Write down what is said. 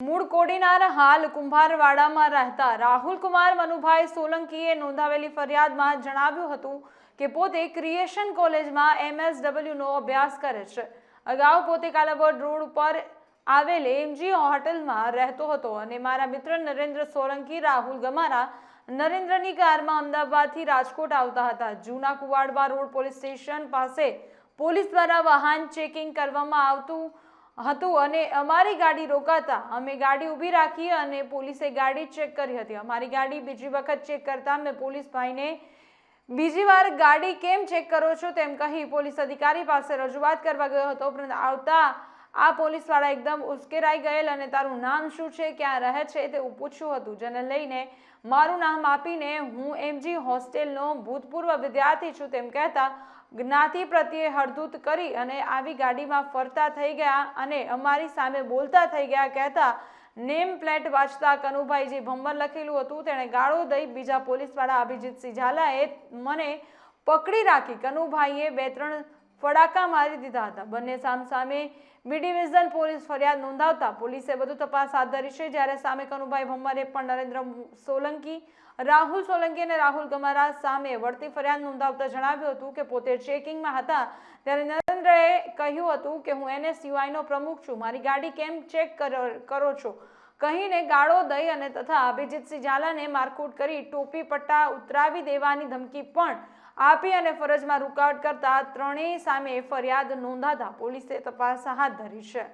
મૂળ કોડીનાર હાલ કુંભારવાડામાં રહેતા રાહુલ કુમાર મનુભાઈ સોલંકીએ નોંધાવેલી ફરિયાદમાં જણાવ્યું હતું કે પોતે ક્રિએશન કોલેજમાં એમએસડબલ્યુનો અભ્યાસ કરે છે. અગાઉ પોતે કાલાવડ રોડ ઉપર આવેલ એમજી હોટલમાં રહેતો હતો અને મારા મિત્ર નરેન્દ્ર સોલંકી, રાહુલ ગમારા નરેન્દ્રની કારમાં અમદાવાદથી રાજકોટ આવતા હતા. જૂના કુવાડવા રોડ પોલીસ સ્ટેશન પાસે પોલીસ દ્વારા વાહન ચેકિંગ કરવામાં આવતું હતું અને અમારી ગાડી રોકાતા. અમે ગાડી ઊભી રાખી અને પોલીસે ગાડી ચેક કરી હતી. અમારી ગાડી બીજી વખત ચેક કરતા મેં પોલીસ ભાઈને બીજી વાર ગાડી કેમ ચેક કરો છો તેમ કહી પોલીસ અધિકારી પાસે રજૂઆત કરવા ગયો હતો. પરંતુ આવતા આ પોલીસવાળા એકદમ ઉશ્કેરાઈ ગયેલ અને તારું નામ શું છે, ક્યાં રહે છે તેવું પૂછ્યું હતું. જેને લઈને મારું નામ આપીને હું એમજી હોસ્ટેલનો ભૂતપૂર્વ વિદ્યાર્થી છું તેમ કહેતા જ્ઞાતિ પ્રત્યે હળદૂત કરી અને આવી ગાડીમાં ફરતા થઈ ગયા અને અમારી સામે બોલતા થઈ ગયા કહેતા, નેમ પ્લેટ વાંચતા કનુભાઈ જે ભંબર લખેલું હતું. તેણે ગાળો દઈ બીજા પોલીસવાળા અભિજીતસિંહ ઝાલાએ મને પકડી રાખી. કનુભાઈએ બે ત્રણ ફડાકા મારી દીધા હતા. બંને સામસામે બી ડિવિઝન પોલીસ ફરિયાદ નોંધાવતા પોલીસે વધુ તપાસ હાથ ધરી છે. જ્યારે સામે કનુભાઈ ભમ્મરે પણ નરેન્દ્ર સોલંકી, રાહુલ સોલંકી અને રાહુલ ગમારા સામે વળતી ફરિયાદ નોંધાવતા જણાવ્યું હતું કે પોતે ચેકિંગમાં હતા. ત્યારે નરેન્દ્રએ કહ્યું હતું કે હું એનએસયુઆઈનો પ્રમુખ છું. મારી ગાડી કેમ ચેક કરો- છો? કહીને ગાળો દઈ અને તથા અભિજીતસિંહ ઝાલાને મારકૂટ કરી ટોપી પટ્ટા ઉતરાવી દેવાની ધમકી પણ આપી અને ફરજમાં રૂકાવટ કરતા ત્રણેય સામે ફરિયાદ નોંધાતા પોલીસે તપાસ હાથ ધરી છે.